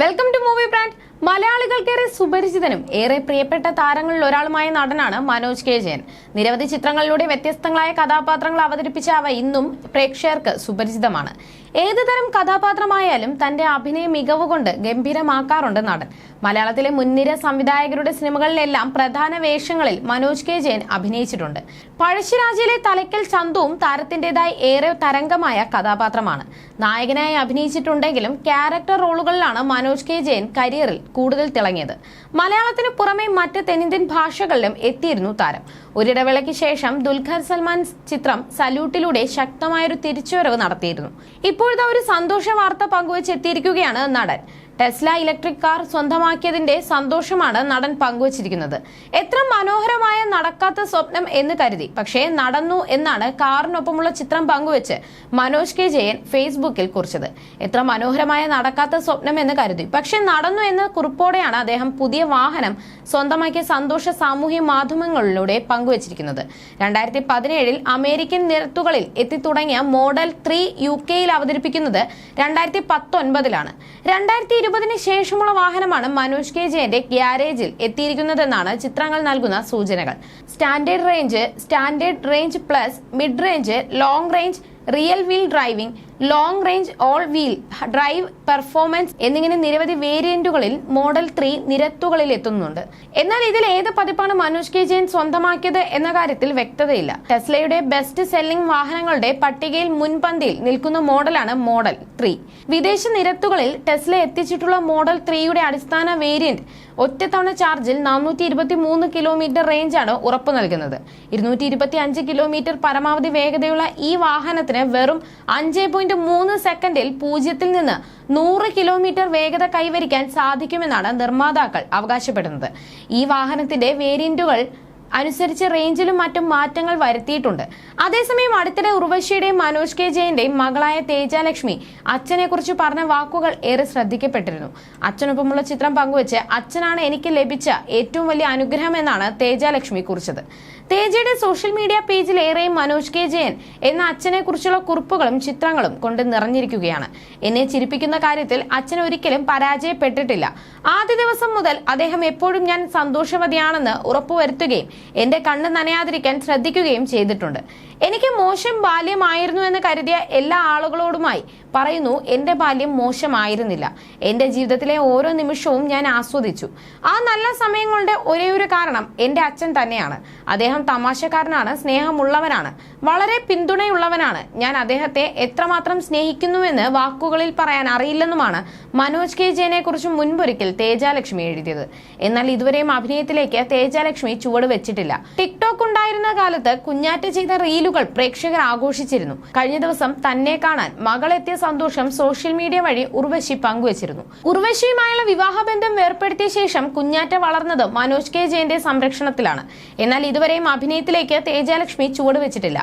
Welcome to movie brand മലയാളികൾക്കേറെ സുപരിചിതനും ഏറെ പ്രിയപ്പെട്ട താരങ്ങളിൽ ഒരാളുമായ നടനാണ് മനോജ് കെ ജയൻ. നിരവധി ചിത്രങ്ങളിലൂടെ വ്യത്യസ്തങ്ങളായ കഥാപാത്രങ്ങൾ അവതരിപ്പിച്ച അവ ഇന്നും പ്രേക്ഷകർക്ക് സുപരിചിതമാണ്. ഏത് തരം കഥാപാത്രമായാലും തന്റെ അഭിനയ മികവ് കൊണ്ട് ഗംഭീരമാക്കാറുണ്ട് നടൻ. മലയാളത്തിലെ മുൻനിര സംവിധായകരുടെ സിനിമകളിലെല്ലാം പ്രധാന വേഷങ്ങളിൽ മനോജ് കെ ജയൻ അഭിനയിച്ചിട്ടുണ്ട്. പഴശ്ശിരാജയിലെ തലയ്ക്കൽ ചന്തുവും താരത്തിന്റേതായി ഏറെ തരംഗമായ കഥാപാത്രമാണ്. നായകനായി അഭിനയിച്ചിട്ടുണ്ടെങ്കിലും ക്യാരക്ടർ റോളുകളിലാണ് മനോജ് കെ ജയൻ കരിയറിൽ കൂടുതൽ തിളങ്ങിയത്. മലയാളത്തിന് പുറമെ മറ്റ് തെന്നിന്ത്യൻ ഭാഷകളിലും എത്തിയിരുന്നു താരം. ഒരിടവേളയ്ക്ക് ശേഷം ദുൽഖർ സൽമാൻ ചിത്രം സല്യൂട്ടിലൂടെ ശക്തമായൊരു തിരിച്ചുവരവ് നടത്തിയിരുന്നു. ഇപ്പോഴത്തെ ഒരു സന്തോഷ വാർത്ത പങ്കുവച്ചെത്തിയിരിക്കുകയാണ് നടൻ. ടെസ്ല ഇലക്ട്രിക് കാർ സ്വന്തമാക്കിയതിന്റെ സന്തോഷമാണ് നടൻ പങ്കുവച്ചിരിക്കുന്നത്. എത്ര മനോഹരമായ നടക്കാത്ത സ്വപ്നം എന്ന് കരുതി. പക്ഷേ നടന്നു എന്നാണ് കാറിനൊപ്പമുള്ള ചിത്രം പങ്കുവച്ച് മനോജ് കെ ജയൻ ഫേസ്ബുക്കിൽ കുറിച്ചത്. എത്ര മനോഹരമായ നടക്കാത്ത സ്വപ്നം എന്ന് കരുതി. പക്ഷേ നടന്നു എന്ന കുറിപ്പോടെയാണ് അദ്ദേഹം പുതിയ വാഹനം സ്വന്തമാക്കിയ സന്തോഷ സാമൂഹ്യ മാധ്യമങ്ങളിലൂടെ പങ്കുവച്ചിരിക്കുന്നത്. രണ്ടായിരത്തി പതിനേഴിൽ അമേരിക്കൻ നിരത്തുകളിൽ എത്തിത്തുടങ്ങിയ മോഡൽ ത്രീ യു കെയിൽ അവതരിപ്പിക്കുന്നത് രണ്ടായിരത്തി പത്തൊൻപതിലാണ് രണ്ടായിരത്തി ഇരുപതിന് ശേഷമുള്ള വാഹനമാണ് മനോജ് കെ ജെന്റെ ഗ്യാരേജിൽ എത്തിയിരിക്കുന്നതെന്നാണ് ചിത്രങ്ങൾ നൽകുന്ന സൂചനകൾ. Standard range standard range plus mid range long range rear wheel driving long range all wheel drive performance എന്നിങ്ങനെ നിരവധി വേരിയന്റുകളിൽ മോഡൽ ത്രീ നിരത്തുകളിൽ എത്തുന്നുണ്ട്. എന്നാൽ ഇതിൽ ഏത് പതിപ്പാണ് മനോജ് കെ ജയൻ സ്വന്തമാക്കിയത് എന്ന കാര്യത്തിൽ വ്യക്തതയില്ല. ടെസ്ലയുടെ ബെസ്റ്റ് സെല്ലിംഗ് വാഹനങ്ങളുടെ പട്ടികയിൽ മുൻപന്തിയിൽ നിൽക്കുന്ന മോഡലാണ് മോഡൽ ത്രീ വിദേശ നിരത്തുകളിൽ ടെസ്ല എത്തിച്ചിട്ടുള്ള മോഡൽ ത്രീയുടെ അടിസ്ഥാന വേരിയന്റ് ഒറ്റത്തവണ ചാർജിൽ നാനൂറ്റി ഇരുപത്തി മൂന്ന് കിലോമീറ്റർ റേഞ്ചാണ് ഉറപ്പു നൽകുന്നത്. ഇരുന്നൂറ്റി ഇരുപത്തി അഞ്ച് കിലോമീറ്റർ പരമാവധി വേഗതയുള്ള ഈ വാഹനത്തിന് വെറും അഞ്ച് പോയിന്റ് മൂന്ന് സെക്കൻഡിൽ പൂജ്യത്തിൽ നിന്ന് നൂറ് കിലോമീറ്റർ വേഗത കൈവരിക്കാൻ സാധിക്കുമെന്നാണ് നിർമ്മാതാക്കൾ അവകാശപ്പെടുന്നത്. ഈ വാഹനത്തിന്റെ വേരിയന്റുകൾ അനുസരിച്ച് റേഞ്ചിലും മറ്റും മാറ്റങ്ങൾ വരുത്തിയിട്ടുണ്ട്. അതേസമയം അടുത്തിടെ ഉർവശിയുടെയും മനോജ് കെ ജയന്റെയും മകളായ തേജാലക്ഷ്മി അച്ഛനെ കുറിച്ച് പറഞ്ഞ വാക്കുകൾ ഏറെ ശ്രദ്ധിക്കപ്പെട്ടിരുന്നു. അച്ഛനൊപ്പമുള്ള ചിത്രം പങ്കുവച്ച് അച്ഛനാണ് എനിക്ക് ലഭിച്ച ഏറ്റവും വലിയ അനുഗ്രഹം എന്നാണ് തേജാലക്ഷ്മി കുറിച്ചത്. തേജയുടെ സോഷ്യൽ മീഡിയ പേജിൽ ഏറെയും മനോജ് കെ ജയൻ എന്ന അച്ഛനെ കുറിച്ചുള്ള കുറിപ്പുകളും ചിത്രങ്ങളും കൊണ്ട് നിറഞ്ഞിരിക്കുകയാണ്. എന്നെ ചിരിപ്പിക്കുന്ന കാര്യത്തിൽ അച്ഛൻ ഒരിക്കലും പരാജയപ്പെട്ടിട്ടില്ല. ആദ്യ ദിവസം മുതൽ അദ്ദേഹം എപ്പോഴും ഞാൻ സന്തോഷവതിയാണെന്ന് ഉറപ്പുവരുത്തുകയും എന്റെ കണ്ണ് നനയാതിരിക്കാൻ ശ്രദ്ധിക്കുകയും ചെയ്തിട്ടുണ്ട്. എനിക്ക് മോശം ബാല്യമായിരുന്നു എന്ന് കരുതിയ എല്ലാ ആളുകളോടുമായി പറയുന്നു എന്റെ ബാല്യം മോശമായിരുന്നില്ല. എന്റെ ജീവിതത്തിലെ ഓരോ നിമിഷവും ഞാൻ ആസ്വദിച്ചു. ആ നല്ല സമയങ്ങളുടെ ഒരേ ഒരു കാരണം എന്റെ അച്ഛൻ തന്നെയാണ്. അദ്ദേഹം തമാശക്കാരനാണ് സ്നേഹമുള്ളവനാണ്. വളരെ പിന്തുണയുള്ളവനാണ്. ഞാൻ അദ്ദേഹത്തെ എത്രമാത്രം സ്നേഹിക്കുന്നുവെന്ന് വാക്കുകളിൽ പറയാൻ അറിയില്ലെന്നുമാണ് മനോജ് കെ ജയനെ കുറിച്ച് മുൻപൊരിക്കൽ തേജാലക്ഷ്മി എഴുതിയത്. എന്നാൽ ഇതുവരെയും അഭിനയത്തിലേക്ക് തേജാലക്ഷ്മി ചുവട് വെച്ചിട്ടില്ല. ടിക്ടോക്ക് ഉണ്ടായിരുന്ന കാലത്ത് കുഞ്ഞാറ്റ ചെയ്ത റീലുകൾ പ്രേക്ഷകർ ആഘോഷിച്ചിരുന്നു. കഴിഞ്ഞ ദിവസം തന്നെ കാണാൻ മകളെത്തിയ സന്തോഷം സോഷ്യൽ മീഡിയ വഴി ഉർവശി പങ്കുവച്ചിരുന്നു. ഉർവശിയുമായുള്ള വിവാഹബന്ധം വേർപ്പെടുത്തിയ ശേഷം കുഞ്ഞാറ്റ വളർന്നത് മനോജ് കെ ജയന്റെ സംരക്ഷണത്തിലാണ്. എന്നാൽ ഇതുവരെയും അഭിനയത്തിലേക്ക് തേജാലക്ഷ്മി ചുവട് വെച്ചിട്ടില്ല